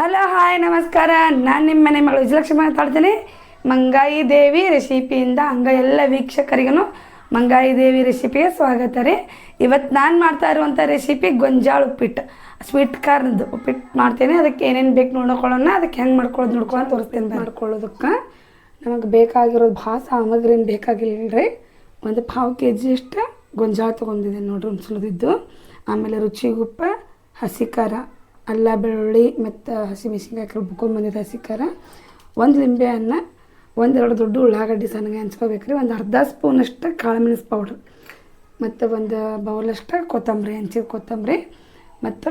Hello, hi, ನಮಸ್ಕಾರ. ನಾನು ನಿಮ್ಮ ಮನೆ ಮಗಳು ವಿಜಯಲಕ್ಷ್ಮಿ ಮಾತಾಡ್ತೀನಿ ಮಂಗಾಯಿ ದೇವಿ ರೆಸಿಪಿಯಿಂದ ಹಂಗ ಎಲ್ಲ ವೀಕ್ಷಕರಿಗೂ ಮಂಗಾಯಿ ದೇವಿ ರೆಸಿಪಿಗೆ ಸ್ವಾಗತ ರೀ. ಇವತ್ತು ನಾನು ಮಾಡ್ತಾ ಇರುವಂಥ ರೆಸಿಪಿ ಗೊಂಜಾಳ ಉಪ್ಪಿಟ್ಟು. ಸ್ವೀಟ್ ಕಾರ್ನದ್ದು ಉಪ್ಪಿಟ್ಟು ಮಾಡ್ತೇನೆ. ಅದಕ್ಕೆ ಏನೇನು ಬೇಕು ನೋಡ್ಕೊಳ್ಳೋಣ. ಅದಕ್ಕೆ ಹೆಂಗೆ ಮಾಡ್ಕೊಳ್ಳೋದು ನೋಡ್ಕೊಂಡು ತೋರಿಸ್ತೀನಿ ಮಾಡ್ಕೊಳ್ಳೋದಕ್ಕೆ. ನಮಗೆ ಬೇಕಾಗಿರೋದು ಭಾಳ ಸಾಮಗ್ರಿನ ಬೇಕಾಗಿಲ್ಲ ರೀ ಒಂದು ಪಾವು ಕೆ ಜಿ ಅಷ್ಟು ಗೊಂಜಾಳ ತೊಗೊಂಡಿದ್ದೀನಿ ನೋಡ್ರಿ ಒಂದು ಆಮೇಲೆ ರುಚಿ ಉಪ್ಪು ಹಸಿ ಖಾರ. ಅಲ್ಲ ಬೆಳ್ಳುಳ್ಳಿ ಮತ್ತು ಹಸಿಮೆಣ್ಸಿನ್ಕಾಯಿ ಮೆಣಸಿನ್ಕಾಯಿ ರುಬ್ಕೊಂಬಂದಿದ್ದು ಹಸಿ ಖಾರ ಒಂದು ಲಿಂಬೆ ಹಣ್ಣು ಒಂದೆರಡು ದೊಡ್ಡ ಉಳ್ಳಾಗಡ್ಡಿ ಸಣ್ಣಗೆ ಹಂಚ್ಕೋಬೇಕು ರೀ ಒಂದು ಅರ್ಧ ಸ್ಪೂನಷ್ಟು ಕಾಳುಮೆಣಸು ಪೌಡ್ರ್ ಮತ್ತು ಒಂದು ಬೌಲಷ್ಟು ಕೊತ್ತಂಬರಿ, ಹಂಚಿದ ಕೊತ್ತಂಬರಿ ಮತ್ತು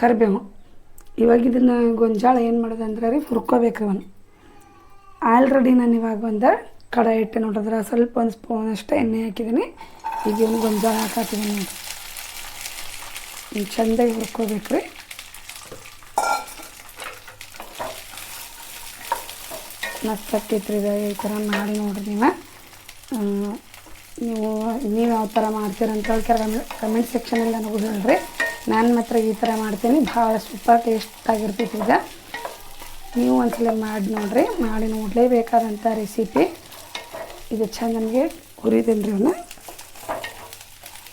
ಕರಿಬೇವು. ಇವಾಗ ಇದನ್ನು ಗೊಂಜಾಳ ಏನು ಮಾಡೋದಂದ್ರೆ ರೀ ಹುರ್ಕೋಬೇಕು ಒಂದು ಆಲ್ರೆಡಿ ನಾನು ಇವಾಗ ಒಂದು ಕಡಾಯಿ ಇಟ್ಟೆ ನೋಡಿದ್ರೆ, ಸ್ವಲ್ಪ ಒಂದು ಸ್ಪೂನ್ ಅಷ್ಟು ಎಣ್ಣೆ ಹಾಕಿದ್ದೀನಿ ಈಗ ಗೊಂಜಾಳ ಹಾಕಿದ್ದೀನಿ ಚೆಂದಾಗಿ ಹುರ್ಕೋಬೇಕು ರೀ ಮಸ್ತ್ ಆಗ್ತೈತ್ರಿ ಇದು ಈ ಥರ ಮಾಡಿ ನೋಡ್ರಿ ನೀವು. ನೀವು ನೀವು ಯಾವ ಥರ ಮಾಡ್ತೀರಂತ ಹೇಳಿ ಕಮೆಂಟ್ ಸೆಕ್ಷನಲ್ಲಿ ನನಗೂ ಹೇಳ್ರಿ. ನಾನು ಮಾತ್ರ ಈ ಥರ ಮಾಡ್ತೀನಿ ಭಾಳ ಸೂಪರ್ ಟೇಸ್ಟ್ ಆಗಿರ್ತೈತಿ ಈಗ. ನೀವು ಒಂದ್ಸಲ ಮಾಡಿ ನೋಡ್ರಿ, ಮಾಡಿ ನೋಡಲೇಬೇಕಾದಂಥ ರೆಸಿಪಿ ಇದು ಚೆಂದ ನಮಗೆ ಹುರಿದೇನು ರೀ ಇವನ್ನ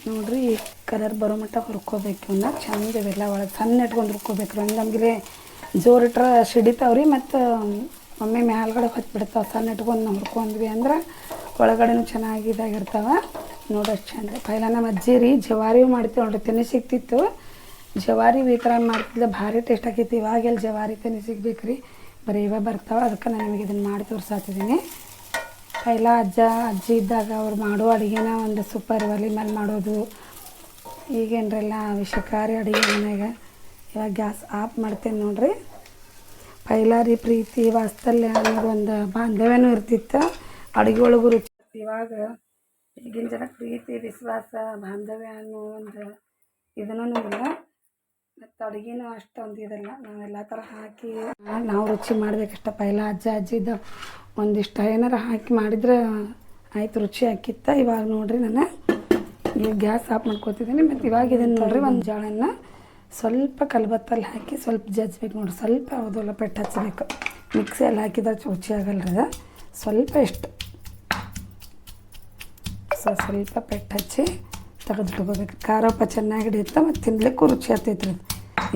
ನೋಡಿರಿ, ಈ ಕಲರ್ ಬರೋ ಮಟ್ಟ ಹುರ್ಕೋಬೇಕು ಇವನ್ನ ಚೆಂದ ಇವೆಲ್ಲ ಒಳಗೆ ಸಣ್ಣ ಇಟ್ಕೊಂಡು ಹುರ್ಕೋಬೇಕು. ರೀ ನಮಗೆ ಜೋರಿಟ್ರೆ ಸಿಡಿತಾವ್ರಿ ಮತ್ತು ಒಮ್ಮೆ ಮ್ಯಾಲ್ಗಡೆ ಹೊತ್ತು ಬಿಡ್ತಾವೆ ಸಣ್ಣ ಇಟ್ಕೊಂಡು ನಾವು ಹುರ್ಕೊಂಡ್ವಿ ಅಂದ್ರೆ ಒಳಗಡೆನೂ ಚೆನ್ನಾಗಿ ಇದಾಗಿರ್ತಾವೆ ನೋಡೋಷ್ಟು ಚಂದ ಪೈಲ ನಮ್ಮ ಅಜ್ಜಿ ರೀ ಜವಾರಿ ಮಾಡ್ತೀವಿ ನೋಡ್ರಿ ತಿನ್ನಿ ಸಿಗ್ತಿತ್ತು. ಜವಾರಿ ಈ ಥರ ಮಾಡ್ತಿದ್ದೆ ಭಾರಿ ಟೇಸ್ಟ್ ಆಗೈತಿ ಇವಾಗೆಲ್ಲ ಜವಾರಿ ತಿನ್ನಿ ಸಿಗ್ಬೇಕು ರೀ ಬರೀ ಇವಾಗ ಬರ್ತಾವೆ, ಅದಕ್ಕೆ ನಾನು ನಿಮಗೆ ಇದನ್ನು ಮಾಡಿ ತೋರಿಸ್ತಿದ್ದೀನಿ ಪೈಲ ಅಜ್ಜ, ಅಜ್ಜಿ ಇದ್ದಾಗ ಅವ್ರು ಮಾಡೋ ಅಡುಗೆನ ಒಂದು ಸೂಪರ್ ಒಲೆ ಮೇಲೆ ಮಾಡೋದು. ಈಗೇನ್ರೆಲ್ಲ, ವಿಷಕಾರಿ ಅಡುಗೆ ಮನೆಗೆ ಇವಾಗ ಗ್ಯಾಸ್ ಆಫ್ ಮಾಡ್ತೇನೆ ನೋಡ್ರಿ. ಪೈಲ ರೀ ಪ್ರೀತಿ ವಾಸ್ತಲ್ಯ ಅನ್ನೋದು ಒಂದು ಬಾಂಧವ್ಯನೂ ಇರ್ತಿತ್ತು. ಅಡುಗೆ ಒಳಗೂ ರುಚಿ ಇವಾಗ ಈಗಿನ ಜನ ಪ್ರೀತಿ, ವಿಶ್ವಾಸ, ಬಾಂಧವ್ಯ ಅನ್ನೋ ಒಂದು ಇದನ್ನೂ ಇಲ್ಲ ಮತ್ತು ಅಡುಗೆನೂ ಅಷ್ಟೊಂದು ಇದಲ್ಲ. ನಾವೆಲ್ಲ ಥರ ಹಾಕಿ ನಾವು ರುಚಿ ಮಾಡಬೇಕಷ್ಟ. ಪೈಲ, ಅಜ್ಜ, ಅಜ್ಜಿದ ಒಂದಿಷ್ಟು ಏನಾರು ಹಾಕಿ ಮಾಡಿದ್ರೆ ಆಯ್ತು ರುಚಿ ಹಾಕಿತ್ತ. ಇವಾಗ ನೋಡ್ರಿ ನಾನು ಈಗ ಗ್ಯಾಸ್ ಆಫ್ ಮಾಡ್ಕೊತಿದ್ದೀನಿ ಮತ್ತು ಇವಾಗ ಇದನ್ನು ನೋಡ್ರಿ ಒಂದು ಜಾಳನ್ನ ಸ್ವಲ್ಪ ಕಲಬತ್ತಲ್ಲಿ ಹಾಕಿ ಸ್ವಲ್ಪ ಜಜ್ಬೇಕು ನೋಡಿ, ಸ್ವಲ್ಪ ಯಾವುದೆಲ್ಲ ಪೆಟ್ಟು ಹಚ್ಚಬೇಕು ಮಿಕ್ಸಿಯಲ್ಲಿ ಹಾಕಿದಾಗ ರುಚಿ ಆಗಲ್ಲ ಸ್ವಲ್ಪ ಇಷ್ಟು. ಸೊ, ಸ್ವಲ್ಪ ಪೆಟ್ಟು ಹಚ್ಚಿ ತೆಗೆದಿಟ್ಕೋಬೇಕು ಖಾರ ಉಪ್ಪ ಚೆನ್ನಾಗಿ ಹಿಡಿಯುತ್ತೆ ಮತ್ತು ತಿನ್ನಲಿಕ್ಕೂ ರುಚಿ ಆಗ್ತೈತೆ ರೀ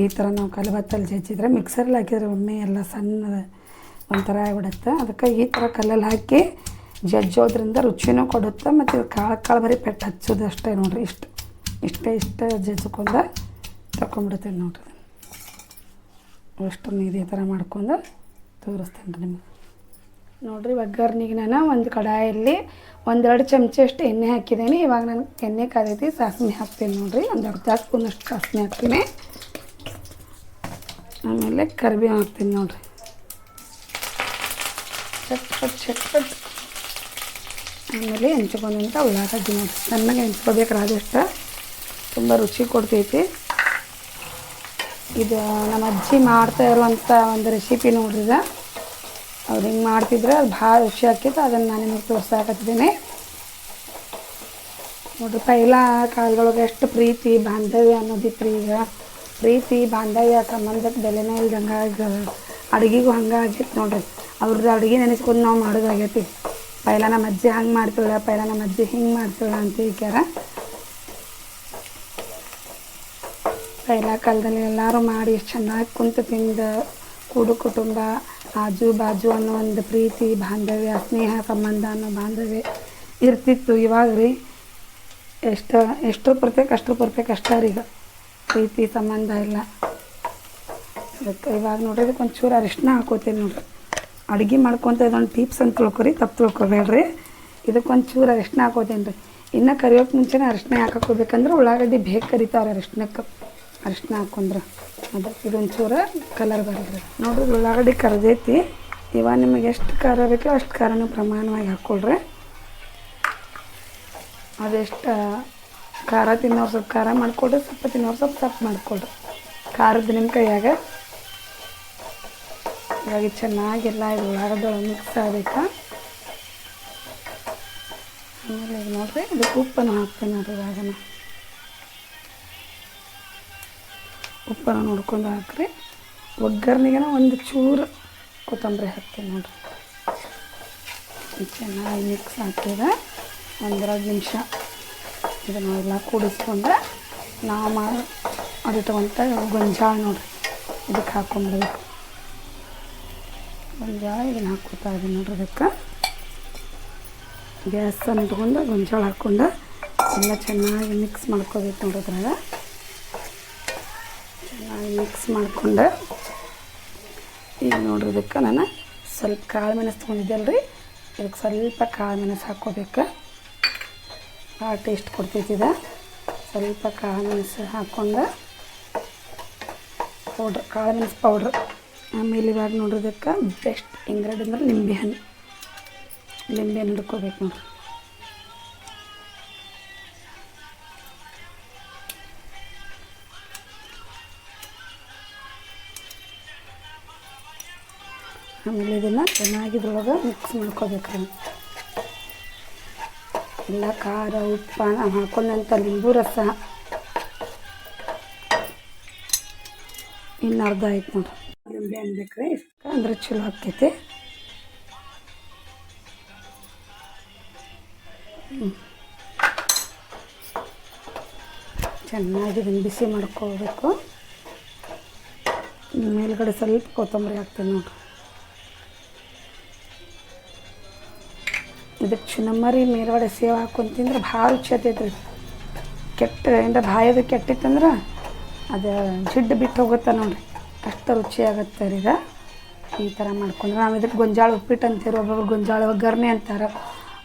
ಈ ಥರ ನಾವು ಕಲ್ಬತ್ತಲ್ಲಿ ಜಜ್ಜಿದ್ರೆ ಮಿಕ್ಸರಲ್ಲಿ ಹಾಕಿದ್ರೆ ಒಮ್ಮೆ ಎಲ್ಲ ಸಣ್ಣದ ಒಂಥರ ಆಗಿಬಿಡುತ್ತೆ. ಅದಕ್ಕೆ ಈ ಥರ ಕಲ್ಲಲ್ಲಿ ಹಾಕಿ ಜಜ್ಜೋದ್ರಿಂದ ರುಚಿನೂ ಕೊಡುತ್ತೆ ಮತ್ತು ಕಾಳು ಕಾಳು ಬರೀ ಪೆಟ್ಟು ಹಚ್ಚೋದು ಅಷ್ಟೇ ನೋಡಿರಿ ಇಷ್ಟು. ಇಷ್ಟೇ ಇಷ್ಟೇ ಜಜ್ಕೊಂಡು ತಗೊಂಬಿಡ್ತೇನೆ ನೋಡ್ರಿ. ಅಷ್ಟು ಇದೇ ಥರ ಮಾಡ್ಕೊಂಡು ತೋರಿಸ್ತೇನೆ ರೀ ನಿಮಗೆ. ನೋಡಿರಿ ಒಗ್ಗರ್ನಿಗೆ ನಾನು ಒಂದು ಕಡಾಯಲ್ಲಿ ಒಂದೆರಡು ಚಮಚ ಅಷ್ಟು ಎಣ್ಣೆ ಹಾಕಿದ್ದೀನಿ. ಇವಾಗ ನಾನು ಎಣ್ಣೆ ಕಾದೈತಿ, ಸಾಸಿವೆ ಹಾಕ್ತೀನಿ ನೋಡಿರಿ. ಒಂದು ಅರ್ಧ ಸ್ಪೂನಷ್ಟು ಸಾಸಿವೆ ಹಾಕ್ತೀನಿ. ಆಮೇಲೆ ಕರಿಬೇವು ಹಾಕ್ತೀನಿ ನೋಡಿರಿ. ಚಟ್ಪಟ್ ಚಟ್ಪಟ್. ಆಮೇಲೆ ಹೆಂಚ್ಕೊಂಡಂಥ ಉಳ್ಳಾಗಡ್ಡಿ ನೋಡಿ ಚೆನ್ನಾಗಿ ಹೆಂಚ್ಕೋಬೇಕು ಆದಷ್ಟು ತುಂಬ ರುಚಿ ಕೊಡ್ತೈತಿ. ಇದು ನಮ್ಮ ಅಜ್ಜಿ ಮಾಡ್ತಾ ಇರುವಂಥ ಒಂದು ರೆಸಿಪಿ ಇದು ಅವ್ರು ಹಿಂಗೆ ಮಾಡ್ತಿದ್ರೆ ಅದು ಭಾಳ ರುಚಿ ಆಕೈತೆ ಅದನ್ನು ನಾನು ನಿಮಗೆ ತೋರ್ಸಾಕತ್ತಿದ್ದೀನಿ. ನೋಡ್ರಿ ಪೈಲ ಕಾಲದೊಳಗೆ ಎಷ್ಟು ಪ್ರೀತಿ, ಬಾಂಧವ್ಯ ಅನ್ನೋದಿತ್ತು ಈಗ. ಪ್ರೀತಿ, ಬಾಂಧವ್ಯ ಸಂಬಂಧಕ್ಕೆ ಬೆಲೆನೇ ಇಲ್ದಂಗೆ ಅಡುಗೆಗೂ ಹಂಗೆ ಆಗೈತೆ ನೋಡ್ರಿ. ಅವ್ರದ್ದು ಅಡುಗೆ ನೆನೆಸ್ಕೊಂಡು ನಾವು ಮಾಡೋದಾಗೈತಿ. ಪೈಲ ನಮ್ಮ ಅಜ್ಜಿ ಹಂಗೆ ಮಾಡ್ತೀವಿ ಪೈಲ ನಮ್ಮ ಅಜ್ಜಿ ಹಿಂಗೆ ಮಾಡ್ತೀವಿ ಅಂತ ಹೇಳ್ಕ್ಯಾರ. ಪೈಲ ಕಾಲದಲ್ಲಿ ಎಲ್ಲರೂ ಮಾಡಿ ಎಷ್ಟು ಚೆನ್ನಾಗಿ ಕುಂತು ತಿಂದು ಕೂಡು ಕುಟುಂಬ, ಆಜು ಬಾಜು ಅನ್ನೋ ಒಂದು ಪ್ರೀತಿ, ಬಾಂಧವ್ಯ, ಸ್ನೇಹ, ಸಂಬಂಧ ಅನ್ನೋ ಬಾಂಧವ್ಯ ಇರ್ತಿತ್ತು ಇವಾಗ ರೀ. ಎಷ್ಟು ಎಷ್ಟು ಬರ್ಬೇಕು ಅಷ್ಟು ಬರ್ಬೇಕು ಅಷ್ಟೇ ರೀ ಈಗ. ಪ್ರೀತಿ, ಸಂಬಂಧ ಇಲ್ಲ ಅದಕ್ಕೆ ಇವಾಗ ನೋಡ್ರಿ ಇದಕ್ಕೆ ಒಂಚೂರು ಅರಿಶಿನ ಹಾಕೋತೀನಿ ನೋಡ್ರಿ. ಅಡುಗೆ ಮಾಡ್ಕೊತ ಇದೊಂದು ಟಿಪ್ಸ್ ಅಂತ ತಿಳ್ಕೊರಿ, ತಪ್ಪು ತಿಳ್ಕೊಬೇಡ್ರಿ. ಇದಕ್ಕೆ ಒಂಚೂರು ಅರಿಶಿನ ಹಾಕೋತೀನಿ ರೀ ಇನ್ನು ಕರಿಯೋಕೆ ಮುಂಚೆನೇ ಅರಿಶಿನ ಹಾಕೋಬೇಕಂದ್ರೆ ಉಳ್ಳಾಗಡ್ಡಿ ಬೇಗ ಕರಿತಾವ್ರಿ ಅರಿಶಿನಕ್ಕೆ ಅರಿಶಿನ ಹಾಕೊಂಡ್ರೆ. ಅದು ಇದೊಂಚೂರು ಕಲರ್ ಬರಲ್ರಿ. ನೋಡಿ ಉಳ್ಳಾಗಡ್ಡಿ ಕರ್ದೈತಿ ಇವಾಗ ನಿಮಗೆ ಎಷ್ಟು ಖಾರ ಬೇಕೋ ಅಷ್ಟು ಖಾರನೂ ಪ್ರಮಾಣವಾಗಿ ಹಾಕ್ಕೊಳ್ರಿ ಅದೆಷ್ಟು ಖಾರ ತಿನ್ನೋರು ಸ್ವಲ್ಪ ಖಾರ ಮಾಡಿಕೊಡ್ರಿ, ಸ್ವಲ್ಪ ತಿನ್ನೋರು ಸ್ವಲ್ಪ ಸಪ್ ಮಾಡಿಕೊಡ್ರಿ. ಖಾರದ ನಿಮ್ಮ ಕೈಯಾಗ. ಇವಾಗ ಚೆನ್ನಾಗಿಲ್ಲ ಇದು ಉಳ್ಳಾಗಡ್ಡೆ ಮಿಕ್ಸ್ ಆಗಬೇಕಾ. ಆಮೇಲೆ ಈಗ ಇದಕ್ಕೆ ಉಪ್ಪನ್ನು ಹಾಕ್ತೀನಿ ಅದು ಇವಾಗ ಉಪ್ಪನ್ನು ನೋಡ್ಕೊಂಡು ಹಾಕ್ರಿ. ಒಗ್ಗರಣೆಗೆ ಒಂದು ಚೂರು ಕೊತ್ತಂಬರಿ ಹಾಕ್ತೀನಿ ನೋಡಿರಿ. ಚೆನ್ನಾಗಿ ಮಿಕ್ಸ್ ಹಾಕಿದ ಒಂದೆರಡು ನಿಮಿಷ ಇದನ್ನೆಲ್ಲ ಕೂಡಿಸ್ಕೊಂಡ್ರೆ ನಾವು ಮಾಡಿ ಅದಿಟ್ಕೊಂತ ಗೊಂಜಾಳ ನೋಡ್ರಿ. ಇದಕ್ಕೆ ಹಾಕೊಂಡ್ಬಿಡ್ಬೇಕು ಗೊಂಜಾಳ ಇದನ್ನು ಹಾಕ್ಕೊತಾ ಇದೀನಿ ನೋಡ್ರಿ ಅದಕ್ಕೆ ಗ್ಯಾಸನ್ನು ಇಟ್ಕೊಂಡು ಗೊಂಜಾಳ ಹಾಕ್ಕೊಂಡು ಎಲ್ಲ ಚೆನ್ನಾಗಿ ಮಿಕ್ಸ್ ಮಾಡ್ಕೋಬೇಕು ನೋಡಿದ್ರಾಗ ಮಿಕ್ಸ್ ಮಾಡಿಕೊಂಡು. ಈಗ ನೋಡ್ರಿ ಇದಕ್ಕೆ ನಾನು ಸ್ವಲ್ಪ ಕಾಳು ಮೆಣಸು ತೊಗೊಂಡಿದ್ದೆಲ್ರಿ ಇದಕ್ಕೆ ಸ್ವಲ್ಪ ಕಾಳು ಮೆಣಸು ಹಾಕ್ಕೋಬೇಕು. ಭಾಳ ಟೇಸ್ಟ್ ಕೊಡ್ತೈತಿ ಇದು. ಸ್ವಲ್ಪ ಕಾಳು ಮೆಣಸು ಹಾಕ್ಕೊಂಡು ಪೌಡ್ರ್, ಕಾಳು ಮೆಣಸು ಪೌಡ್ರ್. ಆಮೇಲೆ ಇವಾಗ ನೋಡ್ರಿ ಇದಕ್ಕೆ ಬೆಸ್ಟ್ ಇಂಗ್ರೀಡಿಯಂಟ್ ಅಂದ್ರೆ ನಿಂಬೆ ಹಣ್ಣು. ನಿಂಬೆ ಹಣ್ಣು ಹಿಡ್ಕೋಬೇಕು ನೋಡ್ರಿ. ಆಮೇಲೆ ಇದನ್ನು ಚೆನ್ನಾಗಿ ಇದ್ರೊಳಗೆ ಮಿಕ್ಸ್ ಮಾಡ್ಕೋಬೇಕು. ಎಲ್ಲ ಖಾರ, ಉಪ್ಪು ನಾವು ಹಾಕೊಂಡಂಥ ನಿಂಬು ರಸ. ಇನ್ನು ಅರ್ಧ ಆಯ್ತು ನೋಡ್ರಿ ಲಿಂಬೆ ಅನ್ಬೇಕ್ರಿ ಅಂದ್ರೆ ಚಲೋ ಆಗ್ತೈತಿ. ಚೆನ್ನಾಗಿ ಇದನ್ನು ಬಿಸಿ ಮಾಡ್ಕೋಬೇಕು. ಮೇಲ್ಗಡೆ ಸ್ವಲ್ಪ ಕೊತ್ತಂಬರಿ ಹಾಕ್ತೀನಿ ನೋಡ್ರಿ ಇದಕ್ಕೆ ಚುನಮ್ಮರಿ ಮೇಲ್ಗಡೆ ಸೇವ್ ಹಾಕೊಂಡು ತಿಂದ್ರೆ ಭಾಳ ರುಚಿ ಆತೈತೆ ರೀ ಕೆಟ್ಟ ಏನಾರ ಬಾಯದು ಕೆಟ್ಟಿತ್ತಂದ್ರೆ ಅದು ಜಿಡ್ಡು ಬಿಟ್ಟು ಹೋಗುತ್ತೆ ನೋಡಿರಿ. ಅಷ್ಟು ರುಚಿ ಆಗುತ್ತೆ ರೀ ಇದು. ಈ ಥರ ಮಾಡ್ಕೊಂಡ್ರೆ ನಾವು ಇದಕ್ಕೆ ಗೊಂಜಾಳ ಉಪ್ಪಿಟ್ಟು ಅಂತೀರಿ ಒಬ್ಬೊಬ್ರು ಗೊಂಜಾಳ ಒಗ್ಗರಣೆ ಅಂತಾರೆ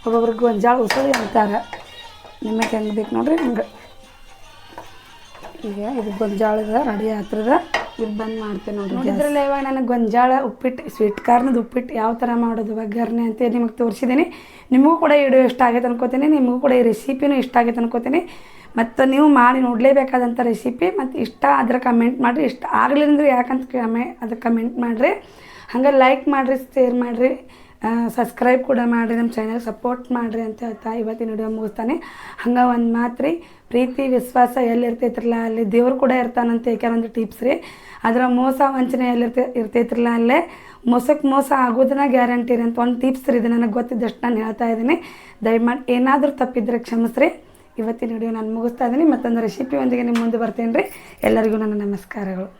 ಒಬ್ಬೊಬ್ರಿಗೆ ಗೊಂಜಾಳ ಉಸಳಿ ಅಂತಾರೆ. ನಿಮಗೆ ಹೆಂಗೆ ಬೇಕು ನೋಡಿರಿ ಹಂಗೆ. ಈಗ ಇದು ಗೊಂಜಾಳದ ರೆಡಿ ಆಗ್ತದ ಬಂದ್ ಮಾಡ್ತೇನೆ ನೋಡಿ ನೋಡಿದ್ರಲ್ಲ ಇವಾಗ ನನಗೆ ಗೊಂಜಾಳ ಉಪ್ಪಿಟ್ಟು ಸ್ವೀಟ್ ಕಾರ್ನದ ಉಪ್ಪಿಟ್ಟು ಯಾವ ಥರ ಮಾಡೋದು? ಒಗ್ಗರಣೆ ಅಂತ ನಿಮಗೆ ತೋರಿಸಿದ್ದೀನಿ ನಿಮಗೂ ಕೂಡ ವಿಡಿಯೋ ಇಷ್ಟ ಆಗೈತೆ ಅನ್ಕೋತೀನಿ. ನಿಮಗೂ ಕೂಡ ಈ ರೆಸಿಪಿನೂ ಇಷ್ಟ ಆಗೈತೆ ಅನ್ಕೋತೀನಿ. ಮತ್ತು ನೀವು ಮಾಡಿ ನೋಡಲೇಬೇಕಾದಂಥ ರೆಸಿಪಿ ಮತ್ತು ಇಷ್ಟ ಆದ್ರೆ ಕಮೆಂಟ್ ಮಾಡಿರಿ. ಇಷ್ಟ ಆಗಲಿಲ್ಲ ಅಂದ್ರೆ ಯಾಕಂತ ಕಮೆ ಅದಕ್ಕೆ ಕಮೆಂಟ್ ಮಾಡಿರಿ. ಹಂಗೆ ಲೈಕ್ ಮಾಡಿರಿ ಶೇರ್ ಮಾಡಿರಿ. ಸಬ್ಸ್ಕ್ರೈಬ್ ಕೂಡ ಮಾಡಿರಿ ನಮ್ಮ ಚಾನಲ್ ಸಪೋರ್ಟ್ ಮಾಡಿರಿ ಅಂತ ಹೇಳ್ತಾ ಇವತ್ತಿನ ವಿಡಿಯೋ ಮುಗಿಸ್ತಾನೆ. ಹಂಗೆ ಒಂದು ಮಾತ್ರಿ ಪ್ರೀತಿ, ವಿಶ್ವಾಸ ಎಲ್ಲಿ ಇರ್ತೈತ್ರಲ್ಲ ಅಲ್ಲಿ? ದೇವ್ರು ಕೂಡ ಇರ್ತಾನಂತ ಕೆಲವೊಂದು ಟಿಪ್ಸ್ ರೀ. ಅದರ ಮೋಸ ವಂಚನೆ ಎಲ್ಲಿರ್ತ ಇರ್ತ ಇರ್ತೈತ್ರಲ್ಲ ಅಲ್ಲೇ? ಮೋಸಕ್ಕೆ ಮೋಸ ಆಗೋದನ್ನ ಗ್ಯಾರಂಟಿ ರೀ ಅಂತ ಒಂದು ಟಿಪ್ಸ್ ರೀ ಇದು ನನಗೆ ಗೊತ್ತಿದ್ದಷ್ಟು ನಾನು ಹೇಳ್ತಾ ಇದ್ದೀನಿ. ದಯಮಾಡಿ ಏನಾದರೂ ತಪ್ಪಿದ್ರೆ ಕ್ಷಮಿಸ್ರಿ. ಇವತ್ತಿನ ವಿಡಿಯೋ ನಾನು ಮುಗಿಸ್ತಾ ಇದ್ದೀನಿ. ಮತ್ತೊಂದು ರೆಸಿಪಿ ಒಂದಿಗೆ ನಿಮ್ಮ ಮುಂದೆ ಬರ್ತೀನಿ ರೀ ಎಲ್ಲರಿಗೂ ನನ್ನ ನಮಸ್ಕಾರಗಳು.